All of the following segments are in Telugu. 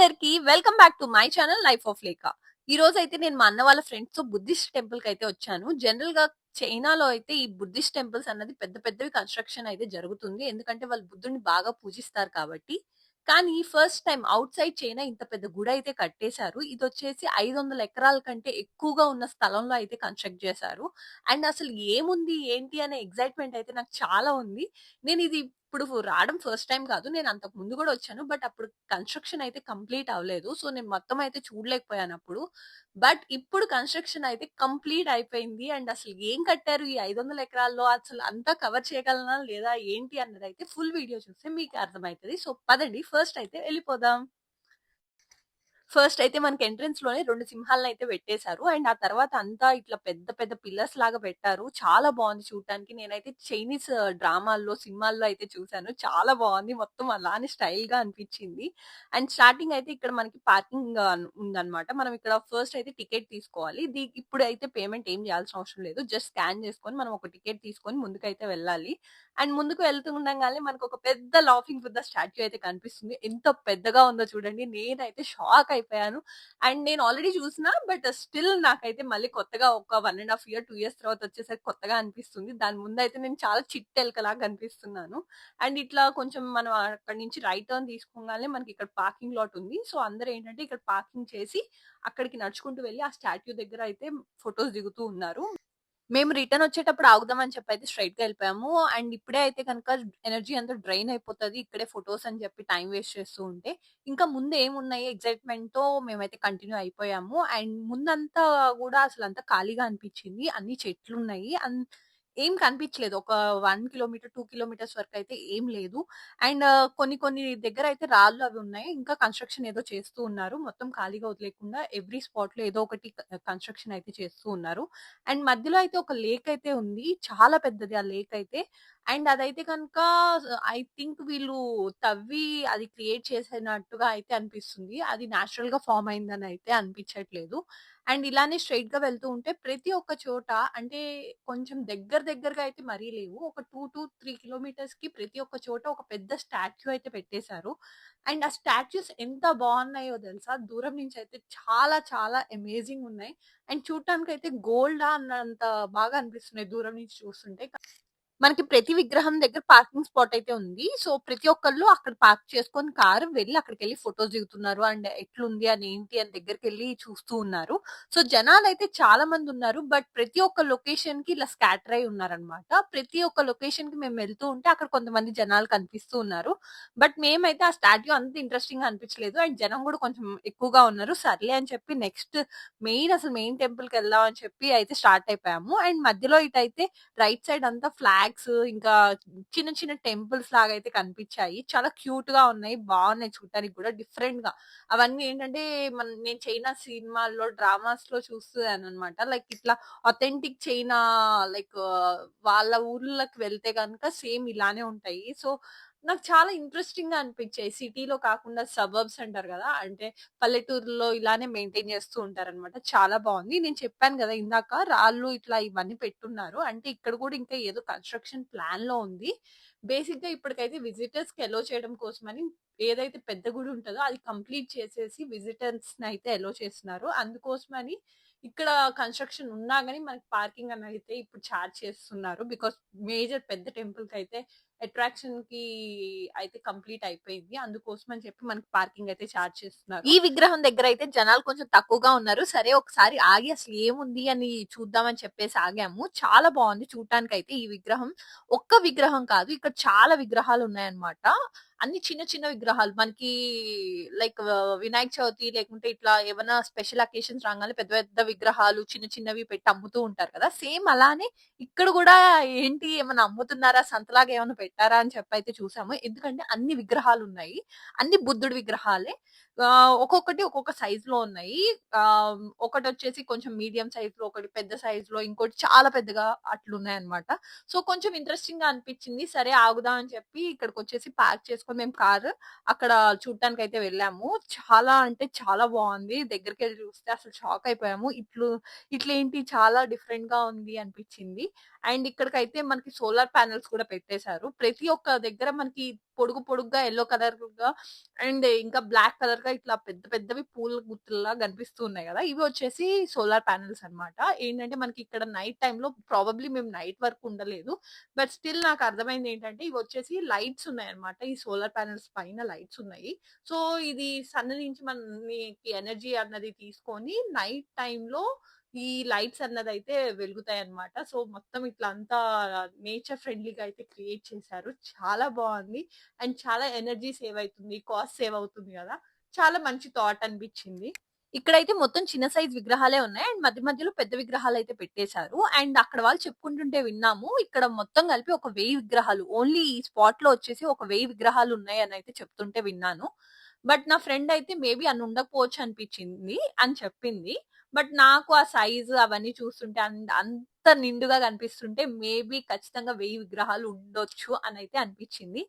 అందరికి welcome back to my channel life of లేక ఈ రోజు అయితే నేను మా అన్న వాళ్ళ ఫ్రెండ్స్తో బుద్ధిస్ట్ టెంపుల్కి అయితే వచ్చాను. జనరల్గా చైనాలో అయితే ఈ బుద్ధిస్ట్ టెంపుల్స్ అన్నది పెద్ద పెద్దవి కన్స్ట్రక్షన్ అయితే జరుగుతుంది. ఎందుకంటే వాళ్ళు బుద్ధుడిని బాగా పూజిస్తారు కాబట్టి. కానీ first time outside China ఇంత పెద్ద గుడి అయితే కట్టేశారు. ఇది వచ్చేసి ఐదు వందల ఎకరాల కంటే ఎక్కువగా ఉన్న స్థలంలో అయితే కన్స్ట్రక్ట్ చేశారు. అండ్ అసలు ఏముంది ఏంటి అనే ఎగ్జైట్మెంట్ అయితే నాకు చాలా ఉంది. నేను ఇది ఇప్పుడు రావడం ఫస్ట్ టైం కాదు. నేను అంతకు ముందు కూడా వచ్చాను. బట్ అప్పుడు కన్స్ట్రక్షన్ అయితే కంప్లీట్ అవ్వలేదు. సో నేను మొత్తం అయితే చూడలేకపోయాను అప్పుడు. బట్ ఇప్పుడు కన్స్ట్రక్షన్ అయితే కంప్లీట్ అయిపోయింది. అండ్ అసలు ఏం కట్టారు? ఈ ఐదు వందల ఎకరాల్లో అసలు అంతా కవర్ చేయగలనా? లేదా ఏంటి? అన్నది అయితే ఫుల్ వీడియో చూస్తే మీకు అర్థమవుతుంది. సో పదండి. ఫస్ట్ అయితే వెళ్ళిపోదాం. ఫస్ట్ అయితే మనకి ఎంట్రన్స్లోనే రెండు సింహాలను అయితే పెట్టేశారు. అండ్ ఆ తర్వాత అంతా ఇట్లా పెద్ద పెద్ద పిల్లర్స్ లాగా పెట్టారు. చాలా బాగుంది చూడటానికి నేనైతే చైనీస్ డ్రామాల్లో సినిమాల్లో అయితే చూసాను. చాలా బాగుంది. మొత్తం అలానే స్టైల్గా అనిపించింది. అండ్ స్టార్టింగ్ అయితే ఇక్కడ మనకి పార్కింగ్ ఉందన్నమాట. మనం ఇక్కడ ఫస్ట్ అయితే టికెట్ తీసుకోవాలి. దీ ఇప్పుడు అయితే పేమెంట్ ఏం చేయాల్సిన అవసరం లేదు. జస్ట్ స్కాన్ చేసుకొని మనం ఒక టికెట్ తీసుకొని ముందుకైతే వెళ్ళాలి. అండ్ ముందుకు వెళ్తుండగానే మనకు ఒక పెద్ద లాఫింగ్ బుద్ధ స్టాచ్యూ అయితే కనిపిస్తుంది. ఎంత పెద్దగా ఉందో చూడండి. నేనైతే షాక్ అయిపోయాను. అండ్ నేను ఆల్రెడీ చూసిన బట్ స్టిల్ నాకైతే మళ్ళీ కొత్తగా ఒక one and half year two years తర్వాత వచ్చేసరికి కొత్తగా అనిపిస్తుంది. దాని ముందు అయితే నేను చాలా చిట్టెలకలాగా కనిపిస్తున్నాను. అండ్ ఇట్లా కొంచెం మనం అక్కడ నుంచి రైట్ టర్న్ తీసుకోగానే మనకి ఇక్కడ పార్కింగ్ లాట్ ఉంది. సో అందరూ ఏంటంటే ఇక్కడ పార్కింగ్ చేసి అక్కడికి నడుచుకుంటూ వెళ్ళి ఆ స్టాట్యూ దగ్గర అయితే ఫొటోస్ దిగుతూ ఉన్నారు. మేము రిటర్న్ వచ్చేటప్పుడు ఆగుదామని చెప్పి అయితే స్ట్రైట్గా వెళ్ళిపోయాము. అండ్ ఇప్పుడే అయితే కనుక ఎనర్జీ అంతా డ్రైన్ అయిపోతుంది. ఇక్కడే ఫొటోస్ అని చెప్పి టైం వేస్ట్ చేస్తూ ఉంటే ఇంకా ముందు ఏమున్నాయి? ఎగ్జైట్మెంట్తో మేమైతే కంటిన్యూ అయిపోయాము. అండ్ ముందంతా కూడా అసలు అంతా ఖాళీగా అనిపించింది. అన్ని చెట్లు ఉన్నాయి అన్- ఏం కనిపించలేదు ఒక వన్ కిలోమీటర్ టూ కిలోమీటర్స్ వరకు అయితే ఏం లేదు. అండ్ కొన్ని కొన్ని దగ్గర అయితే రాళ్ళు అవి ఉన్నాయి. ఇంకా కన్స్ట్రక్షన్ ఏదో చేస్తూ ఉన్నారు. మొత్తం ఖాళీగా వదిలేకుండా ఎవ్రీ స్పాట్లో ఏదో ఒకటి కన్స్ట్రక్షన్ అయితే చేస్తూ ఉన్నారు. అండ్ మధ్యలో అయితే ఒక లేక్ అయితే ఉంది. చాలా పెద్దది ఆ లేక్ అయితే. అండ్ అదైతే కనుక ఐ థింక్ వీళ్ళు తవ్వి అది క్రియేట్ చేసినట్టుగా అయితే అనిపిస్తుంది. అది న్యాచురల్గా ఫామ్ అయిందని అయితే అనిపించట్లేదు. అండ్ ఇలానే స్ట్రైట్గా వెళ్తూ ఉంటే ప్రతి ఒక్క చోట అంటే కొంచెం దగ్గర దగ్గరగా అయితే మరీ లేవు. ఒక టూ టు త్రీ కిలోమీటర్స్కి ప్రతి ఒక్క చోట ఒక పెద్ద స్టాచ్యూ అయితే పెట్టేశారు. అండ్ ఆ స్టాచ్యూస్ ఎంత బాగున్నాయో తెలుసా? దూరం నుంచి అయితే చాలా చాలా అమేజింగ్ ఉన్నాయి. అండ్ చూడటానికి అయితే గోల్డ్ అన్నంత బాగా అనిపిస్తున్నాయి దూరం నుంచి చూస్తుంటే. మనకి ప్రతి విగ్రహం దగ్గర పార్కింగ్ స్పాట్ అయితే ఉంది. సో ప్రతి ఒక్కళ్ళు అక్కడ పార్క్ చేసుకొని కారు వెళ్ళి అక్కడికి వెళ్ళి ఫొటోస్ దిగుతున్నారు. అండ్ ఎట్లుంది అని ఏంటి అని దగ్గరికి వెళ్ళి చూస్తూ ఉన్నారు. సో జనాలు అయితే చాలా మంది ఉన్నారు. బట్ ప్రతి ఒక్క లొకేషన్కి ఇలా స్కాటర్ అయి ఉన్నారనమాట ప్రతి ఒక్క లొకేషన్కి మేము వెళ్తూ ఉంటే అక్కడ కొంతమంది జనాలు కనిపిస్తూ ఉన్నారు. బట్ మేమైతే ఆ స్టాట్యూ అంత ఇంట్రెస్టింగ్గా అనిపించలేదు. అండ్ జనం కూడా కొంచెం ఎక్కువగా ఉన్నారు. సర్లే అని చెప్పి నెక్స్ట్ మెయిన్ అసలు మెయిన్ టెంపుల్కి వెళ్దాం అని చెప్పి అయితే స్టార్ట్ అయిపోయాము. అండ్ మధ్యలో ఇటైతే రైట్ సైడ్ అంతా ఫ్లాగ్ ఫ్లాగ్స్ ఇంకా చిన్న చిన్న టెంపుల్స్ లాగా అయితే కనిపించాయి. చాలా క్యూట్గా ఉన్నాయి. బాగున్నాయి చూడటానికి కూడా డిఫరెంట్గా అవన్నీ ఏంటంటే మన నేను చైనా సినిమాల్లో డ్రామాస్లో చూస్తున్నాను అనమాట లైక్ ఇట్లా అథెంటిక్ చైనా లైక్ వాళ్ళ ఊర్లకు వెళ్తే కనుక సేమ్ ఇలానే ఉంటాయి. సో నాకు చాలా ఇంట్రెస్టింగ్గా అనిపించాయి. సిటీలో కాకుండా సబర్బ్స్ అంటారు కదా! అంటే పల్లెటూరులో ఇలానే మెయింటైన్ చేస్తూ ఉంటారన్నమాట చాలా బాగుంది నేను చెప్పాను కదా! ఇందాక రాళ్ళు ఇట్లా ఇవన్నీ పెట్టున్నారు. అంటే ఇక్కడ కూడా ఇంకా ఏదో కన్స్ట్రక్షన్ ప్లాన్లో ఉంది. బేసిక్గా ఇప్పటికైతే విజిటర్స్కి ఎలో చేయడం కోసమని ఏదైతే పెద్ద గుడి ఉంటుందో అది కంప్లీట్ చేసేసి విజిటర్స్ని అయితే ఎలో చేస్తున్నారు. అందుకోసమని ఇక్కడ కన్స్ట్రక్షన్ ఉన్నా కానీ మనకి పార్కింగ్ అనేది అయితే ఇప్పుడు చార్జ్ చేస్తున్నారు. బికాస్ మేజర్ పెద్ద టెంపుల్కి అయితే అట్రాక్షన్కి అయితే కంప్లీట్ అయిపోయింది. అందుకోసం అని చెప్పి మనకి పార్కింగ్ అయితే చార్జ్ చేస్తున్నారు. ఈ విగ్రహం దగ్గర అయితే జనాలు కొంచెం తక్కువగా ఉన్నారు. సరే ఒకసారి ఆగి అసలు ఏముంది అని చూద్దామని చెప్పేసి ఆగాము. చాలా బాగుంది చూడటానికి అయితే ఈ విగ్రహం. ఒక్క విగ్రహం కాదు ఇక్కడ చాలా విగ్రహాలు ఉన్నాయన్నమాట. అన్ని చిన్న చిన్న విగ్రహాలు. మనకి లైక్ వినాయక చవితి లేకుంటే ఇట్లా ఏమైనా స్పెషల్ అకేషన్స్ రాగానే పెద్ద పెద్ద విగ్రహాలు చిన్న చిన్నవి పెట్టి అమ్ముతూ ఉంటారు కదా! సేమ్ అలానే ఇక్కడ కూడా ఏంటి ఏమైనా అమ్ముతున్నారా? సంతలాగా ఏమైనా పెట్టారా? అని చెప్పి అయితే చూసాము. ఎందుకంటే అన్ని విగ్రహాలు ఉన్నాయి. అన్ని బుద్ధుడి విగ్రహాలే. ఒక్కొక్కటి ఒక్కొక్క సైజ్లో ఉన్నాయి. ఆ ఒకటి వచ్చేసి కొంచెం మీడియం సైజ్లో ఒకటి పెద్ద సైజ్లో ఇంకోటి చాలా పెద్దగా అట్లున్నాయి అనమాట సో కొంచెం ఇంట్రెస్టింగ్గా అనిపించింది. సరే ఆగుదాం అని చెప్పి ఇక్కడికి వచ్చేసి ప్యాక్ చేసుకొని మేము కార్ అక్కడ చూడటానికి అయితే వెళ్ళాము. చాలా అంటే చాలా బాగుంది. దగ్గరికి వెళ్ళి చూస్తే అసలు షాక్ అయిపోయాము. ఇట్లు ఇట్లేంటి? చాలా డిఫరెంట్గా ఉంది అనిపించింది. అండ్ ఇక్కడికైతే మనకి సోలార్ ప్యానెల్స్ కూడా పెట్టేశారు. ప్రతి ఒక్క దగ్గర మనకి పొడుగు పొడుగ్గా ఎల్లో కలర్గా అండ్ ఇంకా బ్లాక్ కలర్గా ఇట్లా పెద్ద పెద్దవి పూల గుత్తుల్లా కనిపిస్తూ ఉన్నాయి కదా ఇవి వచ్చేసి సోలార్ ప్యానెల్స్ అన్నమాట. ఏంటంటే మనకి ఇక్కడ నైట్ టైంలో ప్రాబబ్లీ మేము నైట్ వరకు ఉండలేదు. బట్ స్టిల్ నాకు అర్థమైంది ఏంటంటే ఇవి వచ్చేసి లైట్స్ ఉన్నాయి అనమాట ఈ సోలార్ ప్యానెల్స్ పైన లైట్స్ ఉన్నాయి. సో ఇది సన్ నుంచి మనకి ఎనర్జీ అన్నది తీసుకొని నైట్ టైంలో ఈ లైట్స్ అన్నది అయితే వెలుగుతాయి అనమాట సో మొత్తం ఇట్లా అంతా నేచర్ ఫ్రెండ్లీగా అయితే క్రియేట్ చేశారు. చాలా బాగుంది అండ్ చాలా ఎనర్జీ సేవ్ అవుతుంది కాస్ట్ సేవ్ అవుతుంది కదా చాలా మంచి థాట్ అనిపించింది. ఇక్కడైతే మొత్తం చిన్న సైజ్ విగ్రహాలే ఉన్నాయి. అండ్ మధ్య మధ్యలో పెద్ద విగ్రహాలు అయితే పెట్టేశారు. అండ్ అక్కడ వాళ్ళు చెప్పుకుంటుంటే విన్నాము. ఇక్కడ మొత్తం కలిపి ఒక వెయ్యి విగ్రహాలు ఓన్లీ ఈ స్పాట్లో వచ్చేసి ఒక వెయ్యి విగ్రహాలు ఉన్నాయి అని అయితే చెప్తుంటే విన్నాను. బట్ నా ఫ్రెండ్ అయితే మేబీ అని ఉండకపోవచ్చు అనిపించింది అని చెప్పింది. బట్ నాకు ఆ సైజు అవన్నీ చూస్తుంటే అంత అంత నిండుగా కనిపిస్తుంటే మేబీ ఖచ్చితంగా వెయ్యి విగ్రహాలు ఉండొచ్చు అని అయితే అనిపించింది.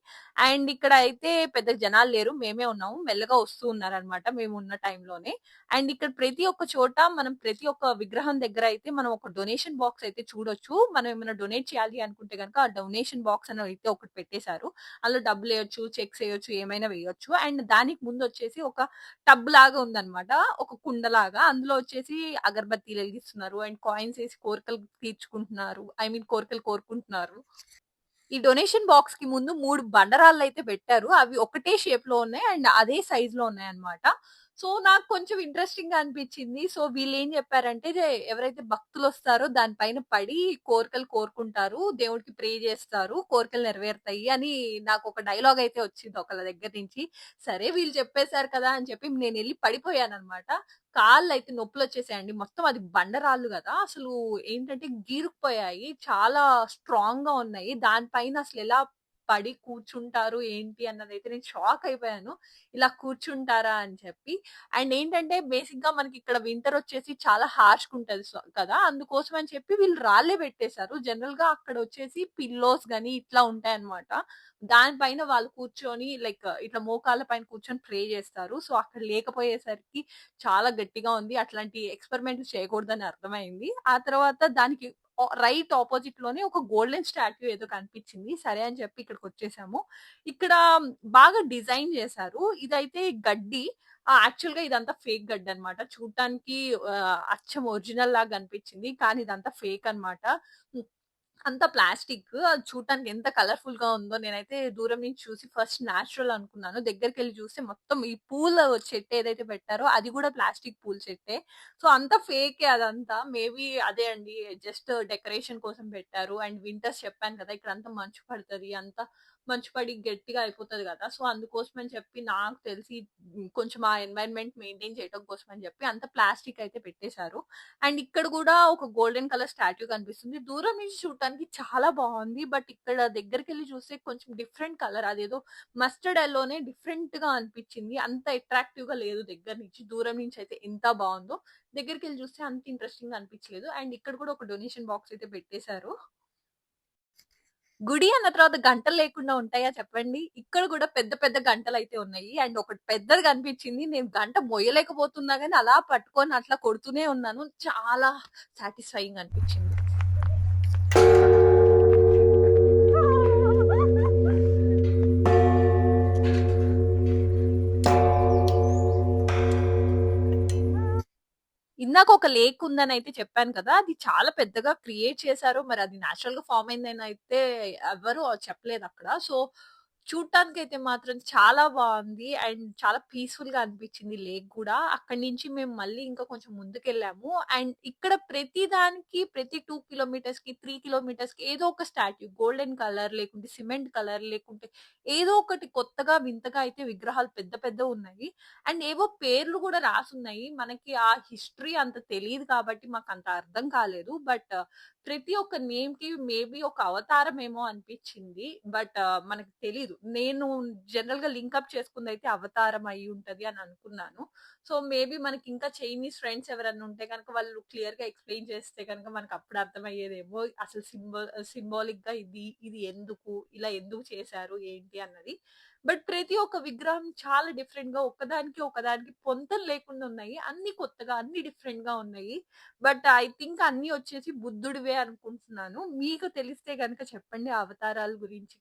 అండ్ ఇక్కడ అయితే పెద్ద జనాలు లేరు. మేమే ఉన్నాము. మెల్లగా వస్తూ ఉన్నారనమాట మేము ఉన్న టైంలోనే. అండ్ ఇక్కడ ప్రతి ఒక్క చోట మనం ప్రతి ఒక్క విగ్రహం దగ్గర అయితే మనం ఒక డొనేషన్ బాక్స్ అయితే చూడొచ్చు. మనం ఏమైనా డొనేట్ చేయాలి అనుకుంటే గనుక ఆ డొనేషన్ బాక్స్ అని అయితే ఒకటి పెట్టేశారు. అందులో డబ్బులు వేయొచ్చు చెక్స్ వేయొచ్చు ఏమైనా వేయొచ్చు. అండ్ దానికి ముందు వచ్చేసి ఒక టబ్ లాగా ఉందనమాట ఒక కుండలాగా. అందులో వచ్చేసి అగరబత్తీలు వెలిగిస్తున్నారు. అండ్ కాయిన్స్ వేసి కోరికలు తీర్చుకుంటున్నారు. ఐ మీన్ కోరికలు కోరుకుంటున్నారు. ఈ డొనేషన్ బాక్స్కి ముందు మూడు బండరాళ్ళు అయితే పెట్టారు. అవి ఒకటే షేప్లో ఉన్నాయి. అండ్ అదే సైజ్లో ఉన్నాయి అనమాట సో నాకు కొంచెం ఇంట్రెస్టింగ్‌గా అనిపించింది. సో వీళ్ళు ఏం చెప్పారంటే ఎవరైతే భక్తులు వస్తారో దానిపైన పడి కోరికలు కోరుకుంటారు. దేవుడికి ప్రే చేస్తారు. కోరికలు నెరవేరుతాయి అని నాకు ఒక డైలాగ్ అయితే వచ్చింది ఒకళ్ళ దగ్గర నుంచి. సరే వీళ్ళు చెప్పేశారు కదా! అని చెప్పి నేను వెళ్ళి పడిపోయాను అనమాట కాళ్ళైతే నొప్పులొచ్చేసాయండి. మొత్తం అది బండరాళ్ళు కదా అసలు ఏంటంటే గీరుకుపోయాయి. చాలా స్ట్రాంగ్గా ఉన్నాయి. దానిపైన అసలు ఎలా పడి కూర్చుంటారు ఏంటి అన్నది అయితే నేను షాక్ అయిపోయాను. ఇలా కూర్చుంటారా అని చెప్పి. అండ్ ఏంటంటే బేసిక్గా మనకి ఇక్కడ వింటర్ వచ్చేసి చాలా హార్ష్‌గా ఉంటది సో కదా! అందుకోసం అని చెప్పి వీళ్ళు రాళ్ళే పెట్టేశారు. జనరల్గా అక్కడ వచ్చేసి పిల్లోస్ గానీ ఇట్లా ఉంటాయన్నమాట. దాని పైన వాళ్ళు కూర్చొని లైక్ ఇట్లా మోకాళ్ళ పైన కూర్చొని ప్రే చేస్తారు. సో అక్కడ లేకపోయేసరికి చాలా గట్టిగా ఉంది. అట్లాంటి ఎక్స్‌పెరిమెంట్‌లు చేయకూడదని అర్థమైంది. ఆ తర్వాత దానికి రైట్ ఆపోజిట్లోనే ఒక గోల్డెన్ స్టాట్యూ ఏదో కనిపించింది. సరే అని చెప్పి ఇక్కడికొచ్చేసాము. ఇక్కడ బాగా డిజైన్ చేశారు. ఇదైతే గడ్డి. ఆ! యాక్చువల్‌గా ఇదంతా ఫేక్ గడ్డన్నమాట. చూడటానికి అచ్చం ఒరిజినల్ లాగా కనిపించింది. కానీ ఇదంతా ఫేక్ అన్నమాట. అంత అంతా ప్లాస్టిక్. అది చూడటానికి ఎంత కలర్‌ఫుల్‌గా ఉందో నేనైతే దూరం నుంచి చూసి ఫస్ట్ న్యాచురల్ అనుకున్నాను. దగ్గరికెళ్ళి చూస్తే మొత్తం ఈ పూల చెట్టు ఏదైతే పెట్టారో అది కూడా ప్లాస్టిక్ పూల చెట్టే. సో అంత ఫేకే అదంతా. మేబీ అదే అండి జస్ట్ డెకరేషన్ కోసం పెట్టారు. అండ్ వింటర్స్ చెప్పాను కదా! ఇక్కడ అంత మంచు పడతది. అంతా మంచు పడి గట్టిగా అయిపోతది కదా సో అందుకోసం అని చెప్పి నాకు తెలిసి కొంచెం ఆ ఎన్వైర్న్‌మెంట్ మెయింటైన్ చేయడం కోసం అని చెప్పి అంత ప్లాస్టిక్ అయితే పెట్టేశారు. అండ్ ఇక్కడ కూడా ఒక గోల్డెన్ కలర్ స్టాట్యూ కనిపిస్తుంది. దూరం నుంచి చూడటానికి చాలా బాగుంది బట్ ఇక్కడ దగ్గరికెళ్ళి చూస్తే కొంచెం డిఫరెంట్ కలర్ అదేదో మస్టర్డ్ ఎల్లోనే డిఫరెంట్గా అనిపించింది. అంత అట్రాక్టివ్గా లేదు దగ్గర నుంచి. దూరం నుంచి అయితే ఎంత బాగుందో దగ్గరికి వెళ్ళి చూస్తే అంత ఇంట్రెస్టింగ్ అనిపించలేదు. అండ్ ఇక్కడ కూడా ఒక డొనేషన్ బాక్స్ అయితే పెట్టేశారు. గుడి అన్న తర్వాత గంటలు లేకుండా ఉంటాయా చెప్పండి? ఇక్కడ కూడా పెద్ద పెద్ద గంటలైతే ఉన్నాయి. అండ్ ఒకటి పెద్దది కనిపించింది. నేను గంట మొయ్యలేకపోతున్నా కానీ అలా పట్టుకొని అట్లా కొడుతూనే ఉన్నాను. చాలా సాటిస్ఫైయింగ్ అనిపించింది. ఇందాక ఒక లేక్ ఉందని అయితే చెప్పాను కదా! అది చాలా పెద్దగా క్రియేట్ చేశారు మరి అది నేచురల్‌గా ఫార్మ్ అయిందని అయితే ఎవ్వరు చెప్పలేదక్కడ. సో చూడటానికి అయితే మాత్రం చాలా బాగుంది అండ్ చాలా పీస్ఫుల్గా అనిపించింది లేక్ కూడా అక్కడి నుంచి మేము మళ్ళీ ఇంకా కొంచెం ముందుకెళ్ళాము. అండ్ ఇక్కడ ప్రతి దానికి ప్రతి టూ కిలోమీటర్స్కి త్రీ కిలోమీటర్స్కి ఏదో ఒక స్టాట్యూ గోల్డెన్ కలర్ లేకుంటే సిమెంట్ కలర్ లేకుంటే ఏదో ఒకటి కొత్తగా వింతగా అయితే విగ్రహాలు పెద్ద పెద్దవున్నాయి. అండ్ ఏవో పేర్లు కూడా రాసున్నాయి. మనకి ఆ హిస్టరీ అంత తెలియదు కాబట్టి మాకు అంత అర్థం కాలేదు. బట్ ప్రతి ఒక్క నేమ్‌కి మేబీ ఒక అవతారం ఏమో అనిపించింది. బట్ మనకు తెలీదు. నేను జనరల్‌గా లింకప్ చేసుకుందైతే అవతారం అయి ఉంటది అని అనుకున్నాను. సో మేబీ మనకి ఇంకా చైనీస్ ఫ్రెండ్స్ ఎవరన్నా ఉంటే కనుక వాళ్ళు క్లియర్‌గా ఎక్స్‌ప్లెయిన్ చేస్తే కనుక మనకు అప్పుడు అర్థమయ్యేదేమో. అసలు సింబల్ సింబాలిక్‌గా ఇది ఇది ఎందుకు? ఇలా ఎందుకు చేశారు? ఏంటి అన్నది. బట్ ప్రతి ఒక్క విగ్రహం చాలా డిఫరెంట్గా ఒకదానికి ఒకదానికి పొంతలు లేకుండా ఉన్నాయి. అన్ని కొత్తగా అన్ని డిఫరెంట్గా ఉన్నాయి. బట్ ఐ థింక్ అన్ని వచ్చేసి బుద్ధుడివే అనుకుంటున్నాను. మీకు తెలిస్తే గనుక చెప్పండి అవతారాల గురించి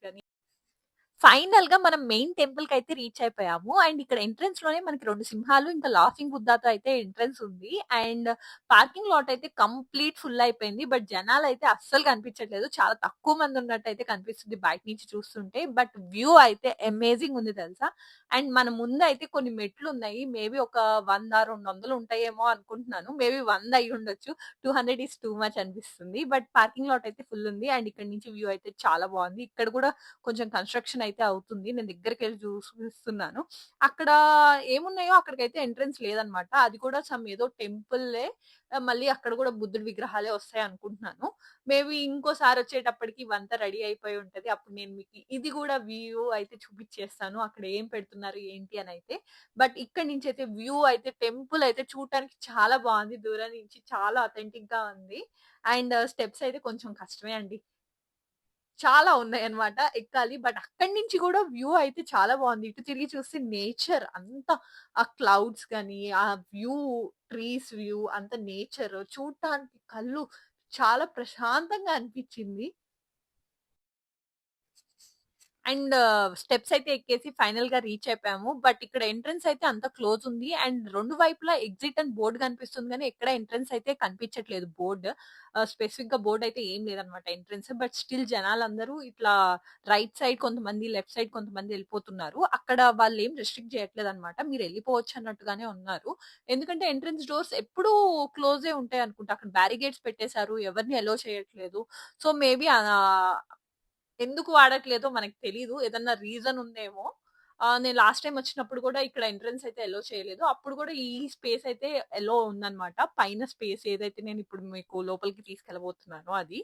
ఫైనల్గా మనం మెయిన్ టెంపుల్ కైతే రీచ్ అయిపోయాము. అండ్ ఇక్కడ ఎంట్రన్స్‌లోనే మనకి రెండు సింహాలు ఇంకా లాఫింగ్ బుద్ధాతో అయితే ఎంట్రన్స్ ఉంది. అండ్ పార్కింగ్ లాట్ అయితే కంప్లీట్ ఫుల్ అయిపోయింది. బట్ జనాలు అయితే అస్సలు కనిపించట్లేదు. చాలా తక్కువ మంది ఉన్నట్టు అయితే కనిపిస్తుంది బయట నుంచి చూస్తుంటే. బట్ వ్యూ అయితే అమేజింగ్ ఉంది తెలుసా! అండ్ మన ముందయితే కొన్ని మెట్లు ఉన్నాయి మేబీ ఒక 100, 200 ఉంటాయేమో అనుకుంటున్నాను. మేబీ 100 అయ్యుండొచ్చు. 200 ఈస్ టూ మచ్ అనిపిస్తుంది. బట్ పార్కింగ్ లాట్ అయితే ఫుల్ ఉంది. అండ్ ఇక్కడ నుంచి వ్యూ అయితే చాలా బాగుంది ఇక్కడ కూడా కొంచెం కన్‌స్ట్రక్షన్ అయితే అవుతుంది. నేను దగ్గరికి వెళ్ళి చూస్తున్నాను. అక్కడ ఏమున్నాయో అక్కడికైతే ఎంట్రన్స్ లేదన్నమాట. అది కూడా సమ్ ఏదో టెంపుల్లే మళ్ళీ అక్కడ కూడా బుద్ధుడి విగ్రహాలే వస్తాయి అనుకుంటున్నాను. మేబీ ఇంకోసారి వచ్చేటప్పటికి ఇవంతా రెడీ అయిపోయి ఉంటది. అప్పుడు నేను మీకు ఇది కూడా వ్యూ అయితే చూపించేస్తాను అక్కడ ఏం పెడుతున్నారు ఏంటి అని అయితే బట్ ఇక్కడి నుంచి అయితే వ్యూ అయితే టెంపుల్ అయితే చూడటానికి చాలా బాగుంది దూరం నుంచి చాలా అథెంటిక్గా ఉంది. అండ్ స్టెప్స్ అయితే కొంచెం కష్టమే అండి. చాలా ఉన్నాయి అనమాట ఎక్కాలి. బట్ అక్కడి నుంచి కూడా వ్యూ అయితే చాలా బాగుంది. ఇటు తిరిగి చూస్తే నేచర్ అంతా ఆ క్లౌడ్స్ కానీ ఆ వ్యూ, ట్రీస్ వ్యూ అంత నేచర్. చూడటానికి కళ్ళు చాలా ప్రశాంతంగా అనిపించింది. అండ్ స్టెప్స్ అయితే ఎక్కేసి ఫైనల్గా రీచ్ అయిపోయాము. బట్ ఇక్కడ ఎంట్రన్స్ అయితే అంత క్లోజ్ ఉంది. అండ్ రెండు వైపులా ఎగ్జిట్ అని బోర్డు కనిపిస్తుంది కానీ ఎక్కడ ఎంట్రన్స్ అయితే కనిపించట్లేదు బోర్డ్. స్పెసిఫిక్ స్పెసిఫిక్‌గా బోర్డు అయితే ఏం లేదన్నమాట ఎంట్రన్స్. బట్ స్టిల్ జనాలందరూ ఇట్లా రైట్ సైడ్ కొంతమంది, లెఫ్ట్ సైడ్ కొంతమంది వెళ్ళిపోతున్నారు అక్కడ వాళ్ళు ఏం రెస్ట్రిక్ట్ మీరు వెళ్ళిపోవచ్చు అన్నట్టుగానే ఉన్నారు. ఎందుకంటే ఎంట్రన్స్ డోర్స్ ఎప్పుడూ క్లోజే ఉంటాయి అనుకుంటా. అక్కడ బ్యారిగేట్స్ పెట్టేసారు. ఎవరిని అలో చేయట్లేదు. సో, మేబీ ఎందుకు వాడట్లేదో మనకు తెలీదు. ఏదన్నా రీజన్ ఉందేమో. నేను లాస్ట్ టైం వచ్చినప్పుడు కూడా ఇక్కడ ఎంట్రన్స్ అయితే ఎలో చేయలేదు. అప్పుడు కూడా ఈ స్పేస్ అయితే ఎలో ఉందనమాట పైన స్పేస్ ఏదైతే నేను ఇప్పుడు మీకు లోపలికి తీసుకెళ్ళబోతున్నానో అది.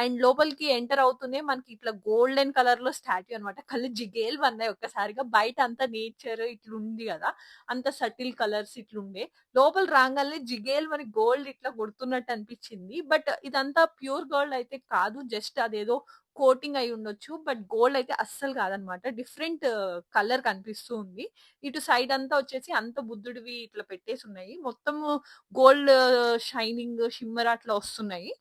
అండ్ లోపలికి ఎంటర్ అవుతూనే మనకి ఇట్లా గోల్డెన్ కలర్లో స్టాట్యూ అన్నమాట. కళ్ళు జిగేల్మన్నాయి ఒక్కసారిగా. బయట అంతా నేచర్ ఇట్లుంది కదా అంత సటిల్ కలర్స్ ఇట్లుండే. లోపల రాగానే జిగేల్ మనకి గోల్డ్ ఇట్లా కొడుతున్నట్టు అనిపించింది బట్ ఇదంతా ప్యూర్ గోల్డ్ అయితే కాదు. జస్ట్ అదేదో కోటింగ్ అయి ఉండొచ్చు బట్ గోల్డ్ అయితే అస్సలు కాదనమాట డిఫరెంట్ కలర్ కనిపిస్తూ ఉంది. ఇటు సైడ్ అంతా వచ్చేసి అంత బుద్ధుడివి ఇట్లా పెట్టేసి ఉన్నాయి మొత్తము గోల్డ్ షైనింగ్, షిమ్మర్ అట్లా వస్తున్నాయి.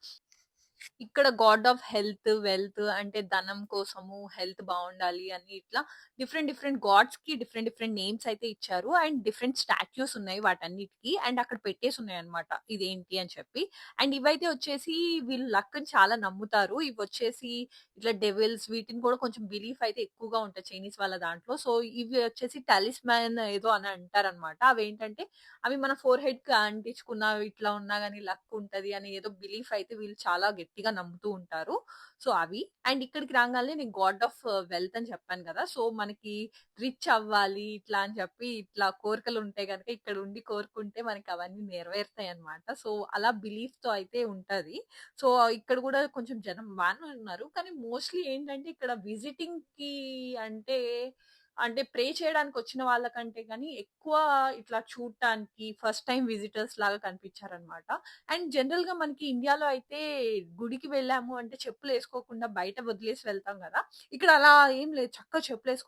ఇక్కడ గాడ్ ఆఫ్ హెల్త్, వెల్త్ అంటే ధనం కోసము, హెల్త్ బాగుండాలి అని ఇట్లా డిఫరెంట్ డిఫరెంట్ గాడ్స్కి డిఫరెంట్ డిఫరెంట్ నేమ్స్ అయితే ఇచ్చారు. అండ్ డిఫరెంట్ స్టాట్యూస్ ఉన్నాయి వాటన్నిటికి. అండ్ అక్కడ పెట్టేసి ఉన్నాయన్నమాట ఇదేంటి అని చెప్పి. అండ్ ఇవైతే వచ్చేసి వీళ్ళు లక్‌ని చాలా నమ్ముతారు. ఇవి వచ్చేసి ఇట్లా డెవిల్స్ వీటిని కూడా కొంచెం బిలీఫ్ అయితే ఎక్కువగా ఉంటాయి చైనీస్ వాళ్ళ దాంట్లో. సో, ఇవి వచ్చేసి టాలిస్మాన్ ఏదో అని అంటారనమాట అవేంటంటే అవి మన ఫోర్ హెడ్కి అంటించుకున్న ఇట్లా ఉన్నా కానీ లక్ ఉంటది అని ఏదో బిలీఫ్ అయితే వీళ్ళు చాలా గట్టిగా నమ్ముతూ ఉంటారు. సో, అవి. అండ్ ఇక్కడికి రాగానే నేను గాడ్ ఆఫ్ వెల్త్ అని చెప్పాను కదా సో, మనకి రిచ్ అవ్వాలి ఇట్లా అని చెప్పి ఇట్లా కోరికలు ఉంటాయి కనుక ఇక్కడ ఉండి కోరుకుంటే మనకి అవన్నీ నెరవేరుతాయి అనమాట సో, అలా బిలీఫ్తో అయితే ఉంటది. సో, ఇక్కడ కూడా కొంచెం జనం బాగానే ఉన్నారు. కానీ మోస్ట్‌లీ ఏంటంటే ఇక్కడ విజిటింగ్కి అంటే, అంటే ప్రే చేయడానికి వచ్చిన వాళ్ళకంటే కానీ ఎక్కువ ఇట్లా చూడటానికి ఫస్ట్ టైం విజిటర్స్ లాగా కనిపించారనమాట అండ్ జనరల్గా మనకి ఇండియాలో అయితే గుడికి వెళ్ళాము అంటే చెప్పులు వేసుకోకుండా బయట వదిలేసి వెళ్తాం కదా ఇక్కడ అలా ఏం లేదు. చక్కగా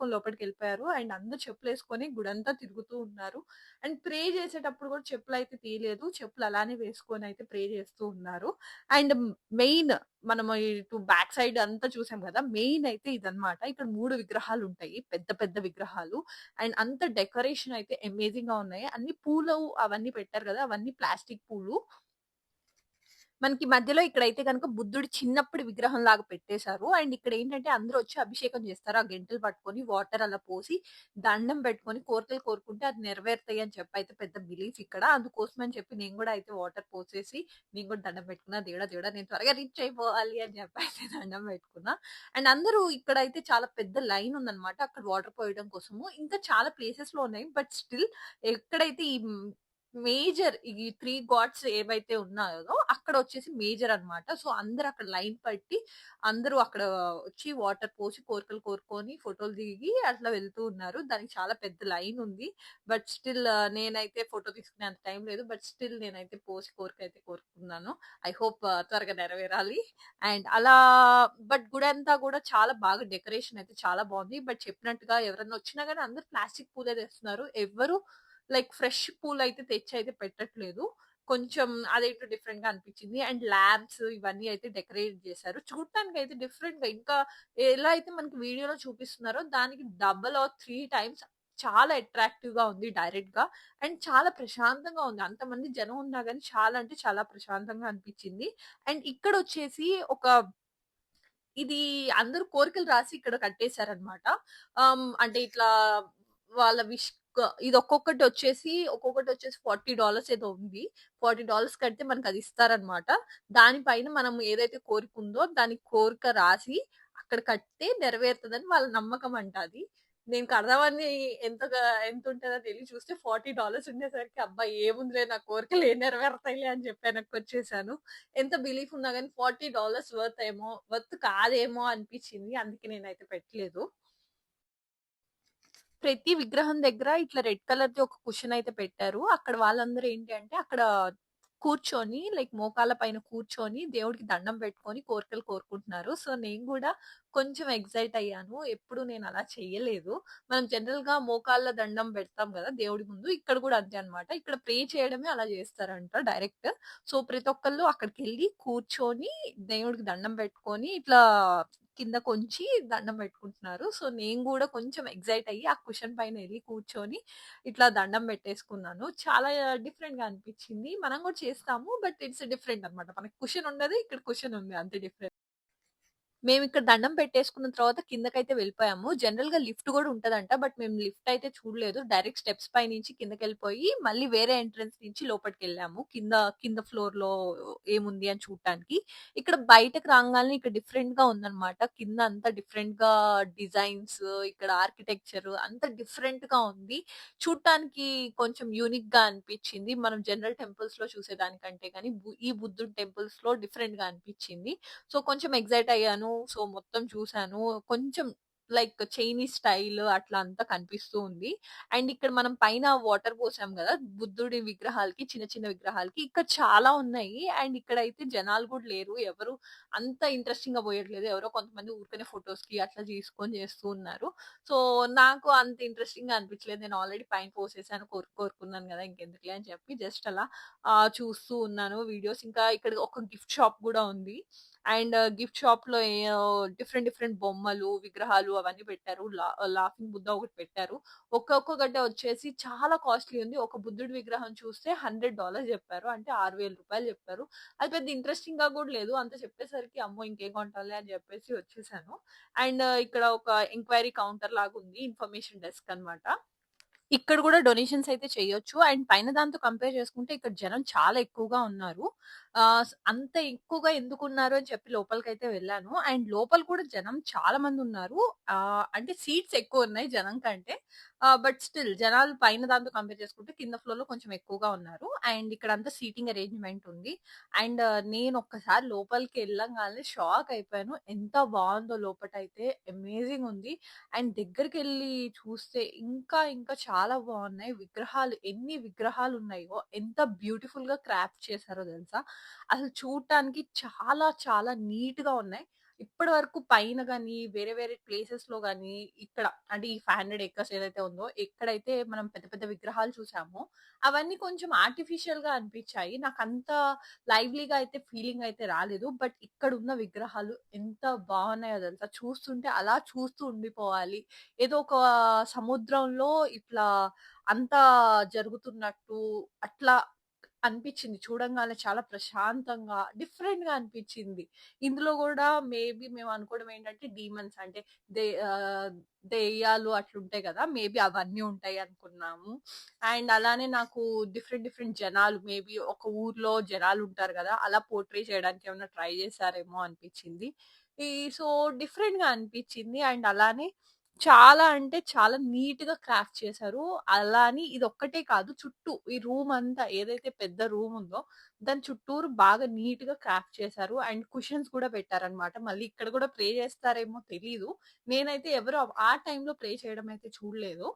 లోపలికి వెళ్ళిపోయారు అండ్ అందరూ చెప్పులేసుకొని గుడంతా తిరుగుతూ ఉన్నారు. అండ్ ప్రే చేసేటప్పుడు కూడా చెప్పులు అయితే తీయలేదు. చెప్పులు అలానే వేసుకొని అయితే ప్రే చేస్తూ ఉన్నారు. అండ్ మెయిన్ మనము ఇటు బ్యాక్ సైడ్ అంతా చూసాం కదా మెయిన్ అయితే ఇదనమాట ఇక్కడ మూడు విగ్రహాలు ఉంటాయి పెద్ద పెద్ద విగ్రహాలు. అండ్ అంత డెకరేషన్ అయితే అమేజింగ్గా ఉన్నాయి. అన్ని పూలు అవన్నీ పెట్టారు కదా అవన్నీ ప్లాస్టిక్ పూలు. మనకి మధ్యలో ఇక్కడైతే కనుక బుద్ధుడు చిన్నప్పుడు విగ్రహం లాగా పెట్టేశారు. అండ్ ఇక్కడ ఏంటంటే అందరూ వచ్చి అభిషేకం చేస్తారు. ఆ గంటలు పట్టుకొని వాటర్ అలా పోసి దండం పెట్టుకొని కోరికలు కోరుకుంటే అది నెరవేరుతాయి అని చెప్పి అయితే పెద్ద బిలీఫ్ ఇక్కడ. అందుకోసం అని చెప్పి నేను కూడా అయితే వాటర్ పోసేసి నేను కూడా దండం పెట్టుకున్నా. దేవుడా! దేవుడా! నేను త్వరగా రీచ్ అయిపోవాలి అని చెప్పి అయితే దండం పెట్టుకున్నా. అండ్ అందరూ ఇక్కడ అయితే చాలా పెద్ద లైన్ ఉందన్నమాట. అక్కడ వాటర్ పోయడం కోసము. ఇంకా చాలా ప్లేసెస్లో ఉన్నాయి. బట్ స్టిల్ ఎక్కడైతే ఈ మేజర్ ఈ త్రీ గాడ్స్ ఏవైతే ఉన్నాయో అక్కడ వచ్చేసి మేజర్ అన్నమాట. సో, అందరు అక్కడ లైన్ పట్టి అందరూ అక్కడ వచ్చి వాటర్ పోసి కోరికలు కోరుకొని ఫోటోలు దిగి అట్లా వెళ్తూ ఉన్నారు. దానికి చాలా పెద్ద లైన్ ఉంది. బట్ స్టిల్ నేనైతే ఫోటో తీసుకునే అంత టైం లేదు. బట్ స్టిల్ నేనైతే పోసి కోరిక అయితే కోరుకున్నాను. ఐ హోప్ త్వరగా నెరవేరాలి. అండ్ అలా బట్ గుడంతా కూడా చాలా బాగా డెకరేషన్ అయితే చాలా బాగుంది బట్ చెప్పినట్టుగా ఎవరన్నా వచ్చినా కానీ అందరూ ప్లాస్టిక్ పూలే తెస్తున్నారు. ఎవ్వరు లైక్ ఫ్రెష్ పూల్ అయితే తెచ్చి అయితే పెట్టట్లేదు. కొంచెం అదేంటో డిఫరెంట్‌గా అనిపించింది. అండ్ ల్యాంప్స్ ఇవన్నీ అయితే డెకరేట్ చేశారు. చూడ్డానికి అయితే డిఫరెంట్గా ఇంకా ఎలా అయితే మనకి వీడియోలో చూపిస్తున్నారో దానికి డబల్ ఆర్ త్రీ టైమ్స్ చాలా అట్రాక్టివ్గా ఉంది డైరెక్ట్గా అండ్ చాలా ప్రశాంతంగా ఉంది. అంతమంది జనం ఉన్నా కానీ చాలా అంటే చాలా ప్రశాంతంగా అనిపించింది. అండ్ ఇక్కడ వచ్చేసి ఒక ఇది అందరు కోరికలు రాసి ఇక్కడ కట్టేశారనమాట అంటే ఇట్లా వాళ్ళ విష్ ఇది ఒక్కొక్కటి వచ్చేసి ఒక్కొక్కటి వచ్చేసి $40 ఏదో ఉంది. $40 కడితే మనకది ఇస్తారనమాట. దాని పైన మనం ఏదైతే కోరిక ఉందో దాని కోరిక రాసి అక్కడ కడితే నెరవేరుతుందని వాళ్ళ నమ్మకం అంట అది. నేను కడదామని ఎంతగా ఉంటుందో తెలియ చూస్తే $40 ఉండేసరికి అబ్బాయి ఏముందిలే నా కోరికలు ఏం నెరవేరుతాయిలే అని చెప్పి వెనక్కొచ్చేసాను. ఎంత బిలీఫ్ ఉన్నా కానీ ఫార్టీ డాలర్స్ వర్త్ ఏమో వర్త్ కాదేమో అనిపించింది. అందుకే నేనైతే పెట్టలేదు. ప్రతి విగ్రహం దగ్గర ఇట్లా రెడ్ కలర్ ది ఒక కుషన్ అయితే పెట్టారు. అక్కడ వాళ్ళందరూ ఏంటి అంటే అక్కడ కూర్చొని లైక్ మోకాళ్ళ పైన కూర్చొని దేవుడికి దండం పెట్టుకొని కోరికలు కోరుకుంటున్నారు. సో, నేను కూడా కొంచెం ఎక్సైట్ అయ్యాను. ఎప్పుడు నేను అలా చేయలేదు మనం జనరల్గా మోకాళ్ళ దండం పెడతాం కదా దేవుడి ముందు. ఇక్కడ కూడా అంతే అన్నమాట. ఇక్కడ ప్రే చేయడమే అలా చేస్తారంట డైరెక్ట్. సో, ప్రతి ఒక్కళ్ళు అక్కడికెళ్ళి కూర్చొని దేవుడికి దండం పెట్టుకొని ఇట్లా కిందకొంచి దండం పెట్టుకుంటున్నారు. సో, నేను కూడా కొంచెం ఎగ్జైట్ అయ్యి ఆ కుషన్ పైన వెళ్ళి కూర్చొని ఇట్లా దండం పెట్టేసుకున్నాను. చాలా డిఫరెంట్‌గా అనిపించింది. మనం కూడా చేస్తాము. బట్ ఇట్స్ డిఫరెంట్ అన్నమాట. మనకి కుషన్ ఉండదు. ఇక్కడ కుషన్ ఉంది. అంతే డిఫరెంట్ మేము ఇక్కడ దండం పెట్టేసుకున్న తర్వాత కిందకైతే వెళ్ళిపోయాము. జనరల్‌గా లిఫ్ట్ కూడా ఉంటదంట. బట్ మేము లిఫ్ట్ అయితే చూడలేదు. డైరెక్ట్ స్టెప్స్ పై నించి కిందకి వెళ్ళిపోయి మళ్ళీ వేరే ఎంట్రన్స్ నుంచి లోపటికెళ్ళాము. కింద కింద ఫ్లోర్లో ఏముంది అని చూడటానికి. ఇక్కడ బయటకు రాగానే ఇక్కడ డిఫరెంట్గా ఉందన్నమాట. కింద అంతా డిఫరెంట్‌గా డిజైన్స్ ఇక్కడ ఆర్కిటెక్చర్ అంత డిఫరెంట్గా ఉంది. చూడటానికి కొంచెం యూనిక్గా అనిపించింది. మనం జనరల్ టెంపుల్స్లో చూసేదానికంటే కానీ ఈ బుద్ధుడు టెంపుల్స్లో డిఫరెంట్గా అనిపించింది. సో, కొంచెం ఎక్సైట్ అయ్యాను. సో, మొత్తం చూసాను. కొంచెం లైక్ చైనీస్ స్టైల్ అట్లా అంతా కనిపిస్తూ ఉంది. అండ్ ఇక్కడ మనం పైన వాటర్ పోసాం కదా బుద్ధుడి విగ్రహాలకి చిన్న చిన్న విగ్రహాలకి ఇక్కడ చాలా ఉన్నాయి. అండ్ ఇక్కడ అయితే జనాలు కూడా లేరు. ఎవరు అంత ఇంట్రెస్టింగ్గా పోయట్లేదు. ఎవరో కొంతమంది ఊరికనే ఫోటోస్‌కి అట్లా తీసుకొని చేస్తూ ఉన్నారు. సో, నాకు అంత ఇంట్రెస్టింగ్‌గా అనిపించలేదు. నేను ఆల్రెడీ పైన పోసేసాను. కోరు కోరుకున్నాను కదా ఇంకెందుకులే అని చెప్పి జస్ట్ అలా చూస్తూ ఉన్నాను వీడియోస్. ఇంకా ఇక్కడ ఒక గిఫ్ట్ షాప్ కూడా ఉంది. అండ్ గిఫ్ట్ షాప్లో డిఫరెంట్ డిఫరెంట్ బొమ్మలు, విగ్రహాలు అవన్నీ పెట్టారు. లా లాఫింగ్ బుద్ధ ఒకటి పెట్టారు. ఒక్కొక్క గడ్డ వచ్చేసి చాలా కాస్ట్‌లీ ఉంది. ఒక బుద్ధుడి విగ్రహం చూస్తే $100 చెప్పారు. అంటే ఆరు వేల రూపాయలు చెప్పారు. అది పెద్ద ఇంట్రెస్టింగ్గా కూడా లేదు. అంత చెప్పేసరికి అమ్మో! ఇంకేం కొంటాలి అని చెప్పేసి వచ్చేసాను. అండ్ ఇక్కడ ఒక ఎంక్వైరీ కౌంటర్ లాగా ఉంది. ఇన్ఫర్మేషన్ డెస్క్ అన్నమాట. ఇక్కడ కూడా డొనేషన్స్ అయితే చేయొచ్చు. అండ్ పైన దాంతో కంపేర్ చేసుకుంటే ఇక్కడ జనం చాలా ఎక్కువగా ఉన్నారు. అంత ఎక్కువగా ఎందుకున్నారు అని చెప్పి లోపలికైతే వెళ్ళాను. అండ్ లోపల కూడా జనం చాలా మంది ఉన్నారు అంటే సీట్స్ ఎక్కువ ఉన్నాయి జనం కంటే. బట్ స్టిల్ జనాలు పైన దాంతో కంపేర్ చేసుకుంటే కింద ఫ్లోర్‌లో కొంచెం ఎక్కువగా ఉన్నారు. అండ్ ఇక్కడ అంతా సీటింగ్ అరేంజ్‌మెంట్ ఉంది. అండ్ నేను ఒక్కసారి లోపలికి వెళ్ళంగానే షాక్ అయిపోయాను. ఎంత బాగుందో లోపటైతే అమేజింగ్ ఉంది. అండ్ దగ్గరికి వెళ్ళి చూస్తే ఇంకా ఇంకా చాలా బాగున్నాయి విగ్రహాలు ఎన్ని విగ్రహాలు ఉన్నాయో ఎంత బ్యూటిఫుల్‌గా క్రాఫ్ట్ చేశారో తెలుసా? అసలు చూడటానికి చాలా చాలా నీట్‌గా ఉన్నాయి. ఇప్పటి వరకు పైన గాని, వేరే వేరే ప్లేసెస్‌లో గాని ఇక్కడ అంటే ఈ 500 ఎకర్స్ ఏదైతే ఉందో ఎక్కడైతే మనం పెద్ద పెద్ద విగ్రహాలు చూసామో అవన్నీ కొంచెం ఆర్టిఫిషియల్‌గా అనిపించాయి. నాకంత లైవ్లీగా అయితే ఫీలింగ్ అయితే రాలేదు. బట్ ఇక్కడున్న విగ్రహాలు ఎంత బాగున్నాయో తెలుసా? చూస్తుంటే అలా చూస్తూ ఉండిపోవాలి. ఏదో ఒక సముద్రంలో ఇట్లా అంతా జరుగుతున్నట్టు అట్లా అనిపించింది. చూడంగానే చాలా ప్రశాంతంగా డిఫరెంట్‌గా అనిపించింది. ఇందులో కూడా మేబీ మేము అనుకోవడం ఏంటంటే డీమన్స్ అంటే దే దెయ్యాలు అట్లుంటాయి కదా మేబీ అవన్నీ ఉంటాయి అనుకున్నాము. అండ్ అలానే నాకు డిఫరెంట్ డిఫరెంట్ జనాలు మేబీ ఒక ఊర్లో జనాలు ఉంటారు కదా అలా పోర్ట్రే చేయడానికి ఏమైనా ట్రై చేశారేమో అనిపించింది. ఈ సో, డిఫరెంట్‌గా అనిపించింది. అండ్ అలానే చాలా అంటే చాలా నీట్‌గా క్రాఫ్ట్ చేశారు. అలా అని ఇదొక్కటే కాదు చుట్టూ ఈ రూమ్ అంతా ఏదైతే పెద్ద రూమ్ ఉందో దాని చుట్టూరు బాగా నీట్‌గా క్రాఫ్ట్ చేశారు. అండ్ కుషన్స్ కూడా పెట్టారన్నమాట. మళ్ళీ ఇక్కడ కూడా ప్రే చేస్తారేమో తెలీదు. నేనైతే ఎవరు ఆ టైంలో ప్రే చేయడం అయితే చూడలేదు.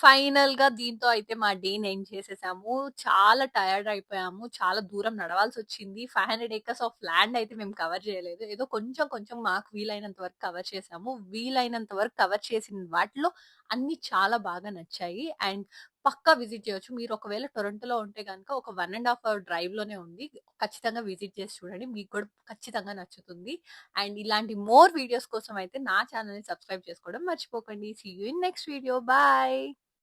ఫైనల్‌గా దీంతో అయితే మా డేని ఎండ్ చేసేసాము. చాలా టైర్డ్ అయిపోయాము. చాలా దూరం నడవాల్సి వచ్చింది five hundred acres of land అయితే మేము కవర్ చేయలేదు. ఏదో కొంచెం కొంచెం మాకు వీలైనంత వరకు కవర్ చేసాము. వీలైనంత వరకు కవర్ చేసిన వాటిలో అన్నీ చాలా బాగా నచ్చాయి. అండ్ పక్కా విజిట్ చేయొచ్చు. మీరు ఒకవేళ టొరంటోలో ఉంటే కనుక ఒక వన్ అండ్ హాఫ్ అవర్ డ్రైవ్లోనే ఉంది. ఖచ్చితంగా విజిట్ చేసి చూడండి. మీకు కూడా ఖచ్చితంగా నచ్చుతుంది. అండ్ ఇలాంటి మోర్ వీడియోస్ కోసం అయితే నా ఛానల్ని సబ్స్క్రైబ్ చేసుకోవడం మర్చిపోకండి. See you in next video. Bye.